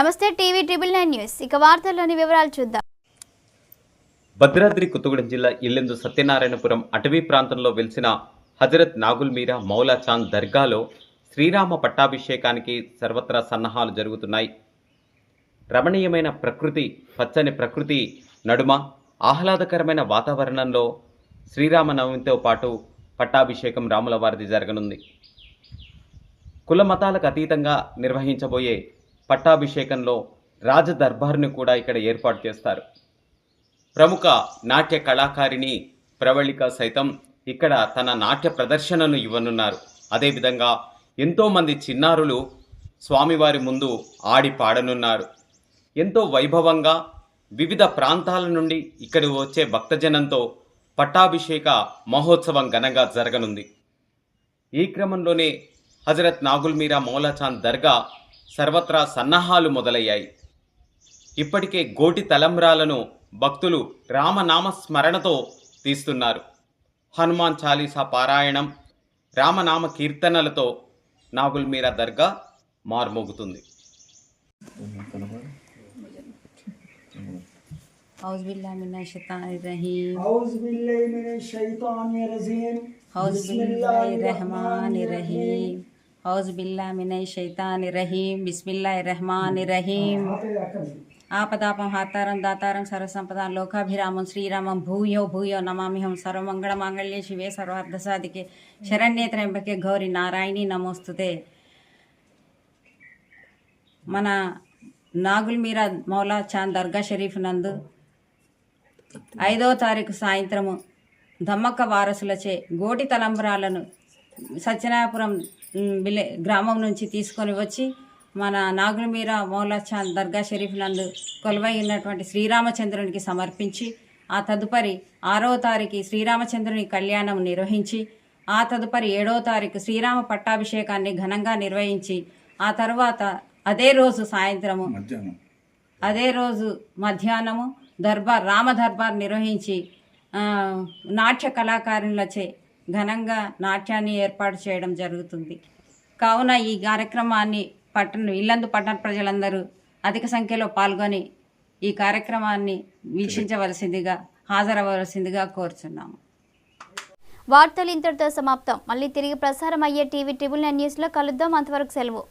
నమస్తే TV triple nine news. ఇక వార్తల్లోని వివరాలు చూద్దాం. భద్రాద్రి కొత్తగూడెం జిల్లా ఇల్లెందు సత్యనారాయణపురం అటవీ ప్రాంతంలో వెలిసిన హజరత్ నాగుల్ మీరా మౌలా చాంద్ దర్గాలో శ్రీరామ పట్టాభిషేకానికి సర్వత్రా సన్నాహాలు జరుగుతున్నాయి. రమణీయమైన ప్రకృతి పచ్చని ప్రకృతి నడుమ ఆహ్లాదకరమైన వాతావరణంలో శ్రీరామనవమితో పాటు పట్టాభిషేకం రాముల వారిది జరగనుంది. కుల మతాలకు అతీతంగా నిర్వహించబోయే పట్టాభిషేకంలో రాజదర్బార్ను కూడా ఇక్కడ ఏర్పాటు చేస్తారు. ప్రముఖ నాట్య కళాకారిణి ప్రవళిక సైతం ఇక్కడ తన నాట్య ప్రదర్శనను ఇవ్వనున్నారు. అదేవిధంగా ఎంతోమంది చిన్నారులు స్వామివారి ముందు ఆడి పాడనున్నారు. ఎంతో వైభవంగా వివిధ ప్రాంతాల నుండి ఇక్కడి వచ్చే భక్తజనంతో పట్టాభిషేక మహోత్సవం ఘనంగా జరగనుంది. ఈ క్రమంలోనే హజరత్ నాగుల్ మీరా మౌలాచాంద్ దర్గా సర్వత్రా సన్నాహాలు మొదలయ్యాయి. ఇప్పటికే గోటి తలంబ్రాలను భక్తులు రామనామ స్మరణతో తీస్తున్నారు. హనుమాన్ చాలీసా పారాయణం రామనామ కీర్తనలతో నాగుల్ మీరా దర్గా మార్మోగుతుంది. أعوذ بالله من الشيطان الرجيم أعوذ بالله من الشيطان الرجيم بسم الله الرحمن الرحيم ఔజుబిల్లామినై షైతాని రహీం బిస్మిల్లా రహమాన్ రహీం. ఆపదాపం హాతారం దాతారం సర్వసంపద లోకాభిరామం శ్రీరామం భూయో భూయో నమామిహం సర్వమంగళమాంగళ్యే శివే సర్వార్థసాధికే. శరణ్యేత్రంబకే గౌరి నారాయణి నమోస్తుతే. మన నాగుల్ మీరా మౌలా చాంద్ దర్గా షరీఫ్ నందు ఐదో తారీఖు సాయంత్రము దమ్మక్క వారసులచే గోటి తలంబరాలను సత్యనాయపురం విలే గ్రామం నుంచి తీసుకొని వచ్చి మన నాగులమీర మౌలాచాంద్ దర్గా షరీఫ్ నందు కొలువై ఉన్నటువంటి శ్రీరామచంద్రునికి సమర్పించి ఆ తదుపరి ఆరో తారీఖు శ్రీరామచంద్రుని కళ్యాణం నిర్వహించి ఆ తదుపరి ఏడో తారీఖు శ్రీరామ పట్టాభిషేకాన్ని ఘనంగా నిర్వహించి ఆ తర్వాత అదే రోజు సాయంత్రము అదే రోజు మధ్యాహ్నము దర్బార్ రామ దర్బార్ నిర్వహించి నాట్య కళాకారులచే ఘనంగా నాట్యాన్ని ఏర్పాటు చేయడం జరుగుతుంది. కావున ఈ కార్యక్రమాన్ని పట్టణ ఇల్లందు పట్టణ ప్రజలందరూ అధిక సంఖ్యలో పాల్గొని ఈ కార్యక్రమాన్ని వీక్షించవలసిందిగా హాజరవలసిందిగా కోరుచున్నాము. వార్తలు ఇంతటితో సమాప్తం. మళ్ళీ తిరిగి ప్రసారం అయ్యే టీవీ ట్రిబుల్ నైన్ న్యూస్లో కలుద్దాం. అంతవరకు సెలవు.